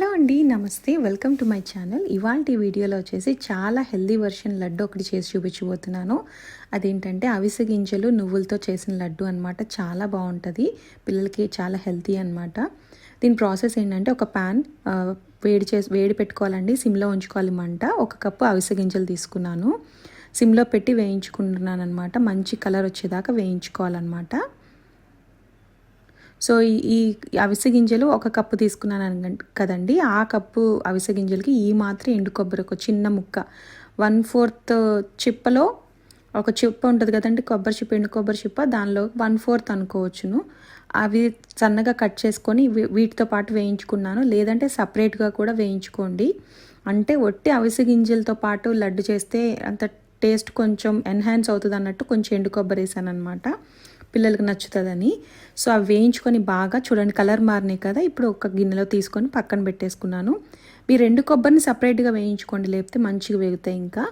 Hello అండి నమస్తే. Welcome to my channel. ఇవాళ వీడియోలో వచ్చేసి చాలా హెల్దీ వర్షన్ లడ్డు ఒకటి చేసి చూపించబోతున్నాను. అదేంటంటే అవిసె గింజలు నువ్వులతో చేసిన లడ్డు అనమాట చాలా బాగుంటుంది. పిల్లలకి చాలా హెల్తీ అనమాట దీని ప్రాసెస్ ఏంటంటే ఒక ప్యాన్ వేడి చేసి వేడి పెట్టుకోవాలండి. సిమ్లో ఉంచుకోవాలి మంట. ఒక కప్పు అవిసె గింజలు తీసుకున్నాను. సిమ్లో పెట్టి వేయించుకుంటున్నాను అనమాట మంచి కలర్ వచ్చేదాకా వేయించుకోవాలన్నమాట. సో ఈ అవిసె గింజలు ఒక కప్పు తీసుకున్నాను కదండి. ఆ కప్పు అవిసె గింజలకి ఈ మాత్రం ఎండు కొబ్బరి ఒక చిన్న ముక్క. వన్ ఫోర్త్ చిప్పలో ఒక చిప్ప ఉంటుంది కదండి కొబ్బరి చిప్ప ఎండు కొబ్బరి చిప్ప. దానిలో వన్ ఫోర్త్ అనుకోవచ్చును. అవి సన్నగా కట్ చేసుకొని వీటితో పాటు వేయించుకున్నాను. లేదంటే సపరేట్గా కూడా వేయించుకోండి. అంటే ఒట్టి అవిసె గింజలతో పాటు లడ్డు చేస్తే అంత టేస్ట్ కొంచెం ఎన్హాన్స్ అవుతుంది అన్నట్టు కొంచెం ఎండు కొబ్బరి వేసాను అనమాట పిల్లలకి నచ్చుతుందని. సో అవి వేయించుకొని బాగా చూడండి కలర్ మారినాయి కదా ఇప్పుడు ఒక గిన్నెలో తీసుకొని పక్కన పెట్టేసుకున్నాను. మీ రెండు కొబ్బరిని సపరేట్గా వేయించుకోండి లేకపోతే మంచిగా వేగుతాయి ఇంకా.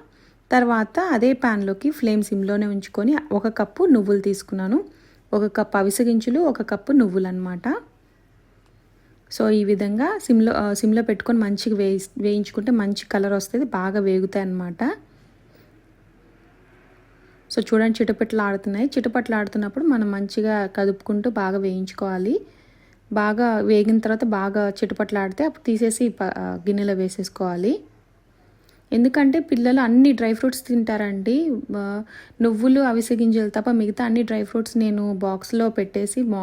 తర్వాత అదే ప్యాన్లోకి ఫ్లేమ్ సిమ్లోనే ఉంచుకొని ఒక కప్పు నువ్వులు తీసుకున్నాను. ఒక కప్పు అవిసగించులు ఒక కప్పు నువ్వులు అనమాట సో ఈ విధంగా సిమ్లో సిమ్లో పెట్టుకొని మంచిగా వేయి వేయించుకుంటే మంచి కలర్ వస్తుంది బాగా వేగుతాయి అన్నమాట సో చూడండి చిటపట్లు ఆడుతున్నాయి. చిటపట్లు ఆడుతున్నప్పుడు మనం మంచిగా కదుపుకుంటూ బాగా వేయించుకోవాలి. బాగా వేగిన తర్వాత బాగా చిటపట్లు ఆడితే అప్పుడు తీసేసి గిన్నెలో వేసేసుకోవాలి. ఎందుకంటే పిల్లలు అన్ని డ్రై ఫ్రూట్స్ తింటారండి. నువ్వులు అవిసె గింజలు తప్ప మిగతా అన్ని డ్రై ఫ్రూట్స్ నేను బాక్స్లో పెట్టేసి మా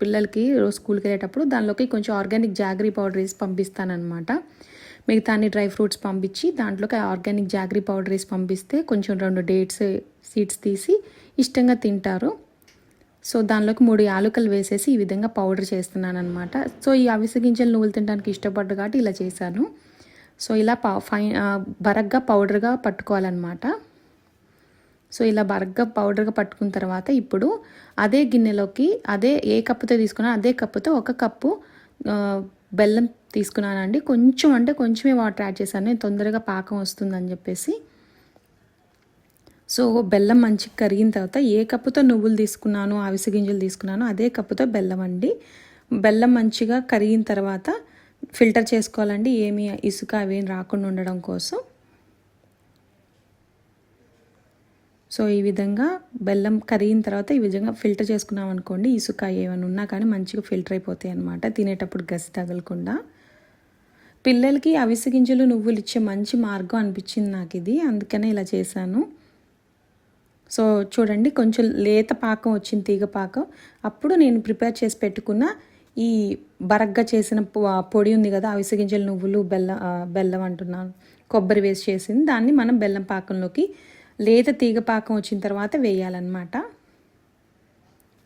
పిల్లలకి రోజు స్కూల్కి వెళ్ళేటప్పుడు దానిలోకి కొంచెం ఆర్గానిక్ జాగరీ పౌడర్ వేసి పంపిస్తానమాట మిగతా అన్ని డ్రై ఫ్రూట్స్ పంపించి దాంట్లోకి ఆర్గానిక్ జాగరీ పౌడర్ వేసి పంపిస్తే కొంచెం రెండు డేట్స్ సీడ్స్ తీసి ఇష్టంగా తింటారు. సో దానిలోకి మూడు యాలుకలు వేసేసి ఈ విధంగా పౌడర్ చేస్తున్నాను అనమాట సో ఈ అవిసె గింజలు నువ్వులు తినడానికి ఇష్టపడ్డు కాబట్టి ఇలా చేశాను. సో ఇలా ఫైన్ బరగ్గా పౌడర్గా పట్టుకోవాలన్నమాట. సో ఇలా బరగ్గా పౌడర్గా పట్టుకున్న తర్వాత ఇప్పుడు అదే గిన్నెలోకి అదే ఏ కప్పుతో తీసుకున్నా అదే కప్పుతో ఒక కప్పు బెల్లం తీసుకున్నానండి. కొంచెం అంటే కొంచెమే వాటర్ యాడ్ చేశాను. తొందరగా పాకం వస్తుందని చెప్పేసి. సో బెల్లం మంచిగా కరిగిన తర్వాత ఏ కప్పుతో నువ్వులు తీసుకున్నాను అవిసె గింజలు తీసుకున్నాను అదే కప్పుతో బెల్లం అండి. బెల్లం మంచిగా కరిగిన తర్వాత ఫిల్టర్ చేసుకోవాలండి. ఏమి ఇసుక అవేం రాకుండా ఉండడం కోసం. సో ఈ విధంగా బెల్లం కరిగిన తర్వాత ఈ విధంగా ఫిల్టర్ చేసుకున్నాం అనుకోండి ఇసుక ఏమైనా ఉన్నా కానీ మంచిగా ఫిల్టర్ అయిపోతాయి అనమాట తినేటప్పుడు గసి తగలకుండా. పిల్లలకి అవిసె గింజలు నువ్వులు ఇచ్చే మంచి మార్గం అనిపించింది నాకు ఇది. అందుకనే ఇలా చేశాను. సో చూడండి కొంచెం లేత పాకం వచ్చింది తీగ పాకం. అప్పుడు నేను ప్రిపేర్ చేసి పెట్టుకున్న ఈ బరగ్గా చేసిన పొడి ఉంది కదా అవిసె గింజలు నువ్వులు బెల్లం బెల్లం అంటున్నాను. కొబ్బరి వేసి చేసింది. దాన్ని మనం బెల్లం పాకంలోకి లేత తీగ పాకం వచ్చిన తర్వాత వేయాలన్నమాట.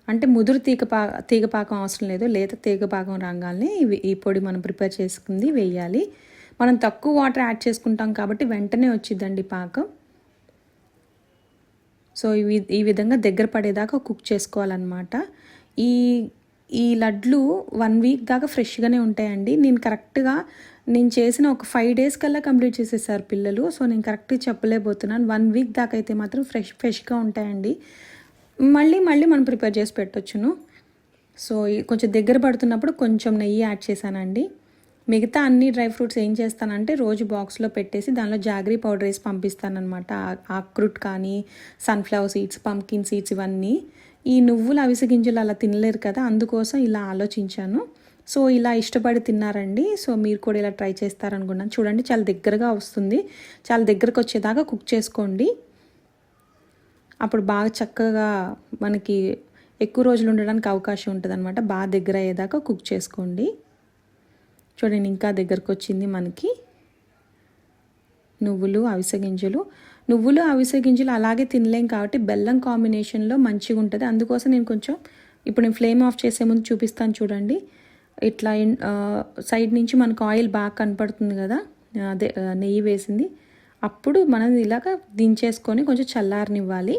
అంటే ముదురు తీగ పా తీగ పాకం అవసరం లేదు. లేత తీగ పాకం రాగానే ఈ పొడి మనం ప్రిపేర్ చేసుకుంది వేయాలి. మనం తక్కువ వాటర్ యాడ్ చేసుకుంటాం కాబట్టి వెంటనే వచ్చిందండి పాకం. సో ఇవి ఈ విధంగా దగ్గర పడేదాకా కుక్ చేసుకోవాలన్నమాట. ఈ ఈ లడ్లు వన్ వీక్ దాకా ఫ్రెష్గానే ఉంటాయండి. నేను కరెక్ట్గా నేను చేసిన ఒక ఫైవ్ డేస్ కల్లా కంప్లీట్ చేసేసారు పిల్లలు. సో నేను కరెక్ట్గా చెప్పలేకపోతున్నాను. వన్ వీక్ దాకా అయితే మాత్రం ఫ్రెష్ ఫ్రెష్గా ఉంటాయండి. మళ్ళీ మళ్ళీ మనం ప్రిపేర్ చేసి పెట్టొచ్చును. సో కొంచెం దగ్గర పడుతున్నప్పుడు కొంచెం నెయ్యి యాడ్ చేశానండి. మిగతా అన్ని డ్రై ఫ్రూట్స్ ఏం చేస్తానంటే రోజు బాక్స్లో పెట్టేసి దానిలో జాగరీ పౌడర్ వేసి పంపిస్తానమాట ఆక్రూట్ కానీ సన్ఫ్లవర్ సీడ్స్ పంకిన్ సీడ్స్ ఇవన్నీ. ఈ నువ్వులు అవిసె గింజలు అలా తినలేరు కదా అందుకోసం ఇలా ఆలోచించాను. సో ఇలా ఇష్టపడి తిన్నారండి. సో మీరు కూడా ఇలా ట్రై చేస్తారనుకున్నాను. చూడండి చాలా దగ్గరగా వస్తుంది. చాలా దగ్గరకు వచ్చేదాకా కుక్ చేసుకోండి. అప్పుడు బాగా చక్కగా మనకి ఎక్కువ రోజులు ఉండడానికి అవకాశం ఉంటుంది అనమాట బాగా దగ్గర అయ్యేదాకా కుక్ చేసుకోండి. చూడండి ఇంకా దగ్గరకు వచ్చింది మనకి నువ్వులు అవిసె గింజలు. నువ్వులు అవిసె గింజలు అలాగే తినలేం కాబట్టి బెల్లం కాంబినేషన్లో మంచిగా ఉంటుంది. అందుకోసం నేను కొంచెం ఇప్పుడు నేను ఫ్లేమ్ ఆఫ్ చేసే ముందు చూపిస్తాను చూడండి. ఇట్లా సైడ్ నుంచి మనకు ఆయిల్ బాగా కనపడుతుంది కదా అదే నెయ్యి వేసింది. అప్పుడు మనం ఇలాగ దించేసుకొని కొంచెం చల్లారనివ్వాలి.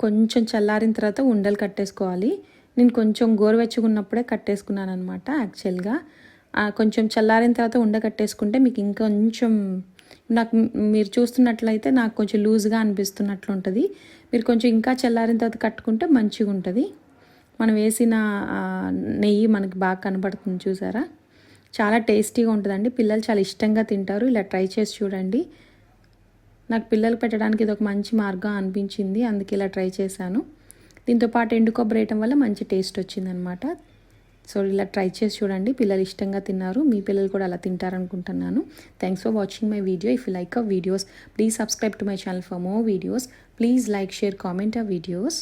కొంచెం చల్లారిన తర్వాత ఉండలు కట్టేసుకోవాలి. నేను కొంచెం గోరువెచ్చగా ఉన్నప్పుడే కట్టేసుకున్నాను అనమాట యాక్చువల్గా కొంచెం చల్లారిన తర్వాత ఉండ కట్టేసుకుంటే మీకు ఇంకొంచెం నాకు మీరు చూస్తున్నట్లయితే నాకు కొంచెం లూజ్గా అనిపిస్తున్నట్లు ఉంటుంది మీరు కొంచెం ఇంకా చల్లారిన తర్వాత కట్టుకుంటే మంచిగా ఉంటుంది మనం వేసిన నెయ్యి మనకి బాగా కనబడుతుంది చూసారా? చాలా టేస్టీగా ఉంటుందండి. పిల్లలు చాలా ఇష్టంగా తింటారు. ఇలా ట్రై చేసి చూడండి. నాకు పిల్లలు పెట్టడానికి ఇది ఒక మంచి మార్గం అనిపించింది. అందుకే ఇలా ట్రై చేశాను. దీంతో పాటు ఎండు కొబ్బరి వేయటం వల్ల మంచి టేస్ట్ వచ్చిందనమాట. సో ఇలా ట్రై చేసి చూడండి. పిల్లలు ఇష్టంగా తిన్నారు. మీ పిల్లలు కూడా అలా తింటారనుకుంటున్నాను. Thanks for watching my video if you like uh videos please subscribe to my channel for more videos please like share comment uh videos